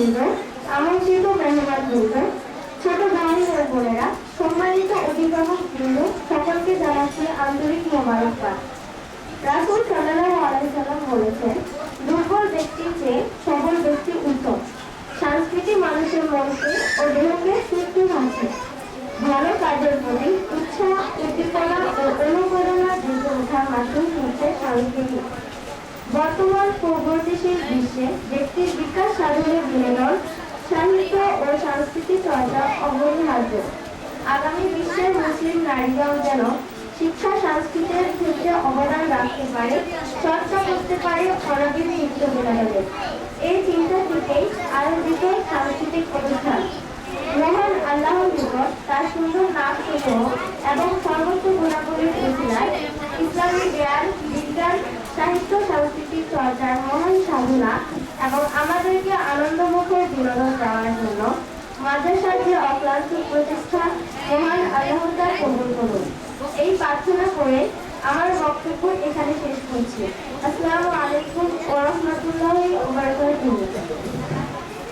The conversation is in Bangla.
নেতৃবৃন্দ আমন্ত্রিত মেহমান বৃন্দ ছোট ভাই ও বোনেরা, সম্মানিত অভিভাবক বৃন্দ, সকলকে জানাচ্ছি আন্তরিক মোবারকবাদ। রাসুল সাল্লাহ আলাইসাল্লাম বলেছেন, দুর্বল ব্যক্তির চেয়ে সবল ব্যক্তি উত্তম। সংস্কৃতি মানুষের মনকে ও দেহকে সুস্থ রাখে। ভালো কাজের প্রতি উৎসাহ উদ্দীপনা ও অনুপ্রেরণা জেগে ওঠার মাধ্যম হচ্ছে সংস্কৃতি বর্তমান প্রগতিশীল বিশ্বে বিকাশ সাধনের বিনোদন, সাহিত্য ও সাংস্কৃতিক চর্চা অপরিহার্য। আগামী বিশ্বের মুসলিম নারীরাও যেন শিক্ষা সংস্কৃতির ক্ষেত্রে অবদান রাখতে পারে, চর্চা করতে পারে অনাবিল নৃত্য বিনোদনের এই চিন্তা থেকেই আয়োজিত সাংস্কৃতিক অনুষ্ঠান। মহান আল্লাহর নিকট তার সুন্দর নাম সমূহ এবং এবং আমাদেরকে আনন্দমুখর বিনোদন দেওয়ার জন্য মাদ্রাসার অক্লান্ত প্রতিষ্ঠা মহান আল্লাহ তার কবুল করুন। এই প্রার্থনা করে আমার বক্তব্য এখানে শেষ করছি। আসসালামু আলাইকুম ওরহমতুল্লাহ ওবরাকাতুহু